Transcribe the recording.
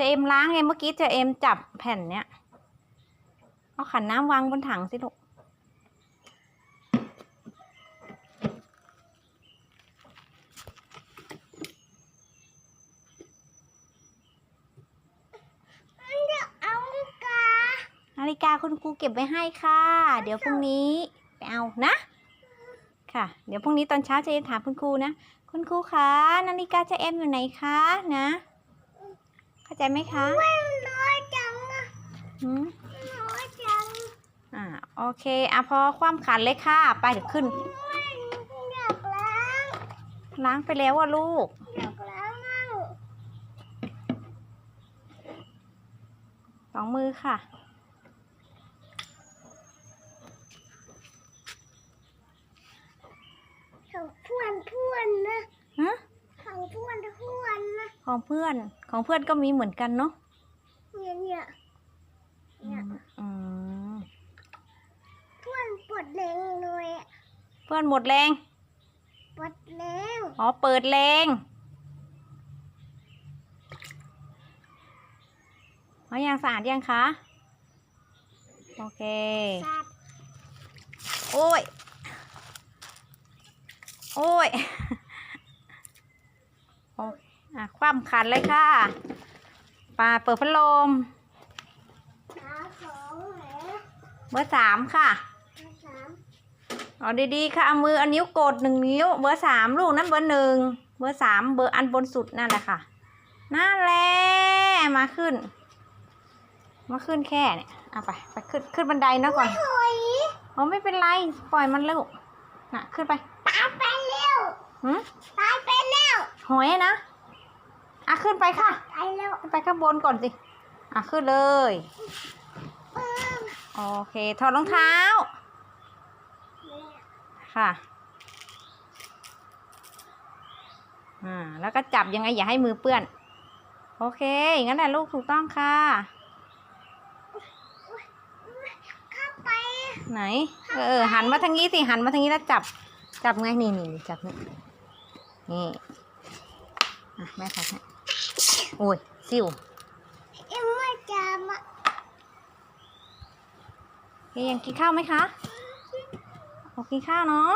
จะเอ็มล้างไงเมื่อกี้จะเอ็มจับแผ่นเนี้ย เอาขันน้ำวางบนถังสิลูกเอาดีกานาฬิกาคุณครูเก็บไว้ให้ค่ะ เดี๋ยวพรุ่งนี้ไปเอานะ ค่ะ เดี๋ยวพรุ่งนี้ตอนเช้าจะเอ็มถามคุณครูนะ คุณครูคะนาฬิกาจะเอ็มอยู่ไหนคะนะ เข้าใจไหมคะไม่น้อยจังอะหืมน้อยจังอ่าโอเคอะพอความขันเลยค่ะ ไปเดี๋ยวขึ้นไม่อยากล้างล้างไปแล้วว่าลูก อยากล้างมั่งสองมือค่ะ ของเพื่อนเพื่อนนะ ฮะ ของเพื่อนเพื่อนนะ ของเพื่อนของเพื่อนก็มีเหมือนกันเนาะเนี่ยเนี่ยเนี่ยอืมเพื่อนปวดแรงเลยอะเพื่อนหมดแรง ปวดแรงอ๋อ เปิดแรง เอายังสะอาดยังคะ โอเค สัตว์โอ้ย โอ้ย โอเคอะ คว่ำขันเลยค่ะปาเปิดพัดลมขาสองแหนเบอร์สามค่ะขาสามเอาดีๆค่ะเอามือเอานิ้วกดหนึ่งนิ้ว เบอร์สามลูกนั้นเบอร์หนึ่งเบอร์สามเบอร์อันบนสุดนั่นแหละค่ะนั่นแหละมาขึ้น มาขึ้นแค่เนี่ยเอาไปไปขึ้นขึ้นบันไดนะก่อนถอยอ๋อไม่เป็นไรปล่อยมันลูกน่ะขึ้นไปตายไปแล้วหืมตายไปแล้วหอยนะ อะขึ้นไปค่ะตายแล้วขึ้นไปข้างบนก่อนสิ อะขึ้นเลยเออโอเค ถอดรองเท้าเนี่ยค่ะ อ่า แล้วก็จับยังไงอย่าให้มือเปื้อน โอเคอย่างนั้นแหละลูกถูกต้องค่ะเข้าไปไหนเออเออ หันมาทางนี้สิ หันมาทางนี้แล้วจับ จับไง นี่นี่นี่จับนี่นี่ อะ แม่ทำให้ โอ้ยซิวยังไม่จำอะเฮ้ยยังกินข้าวไหมคะโอกินข้าวเนาะ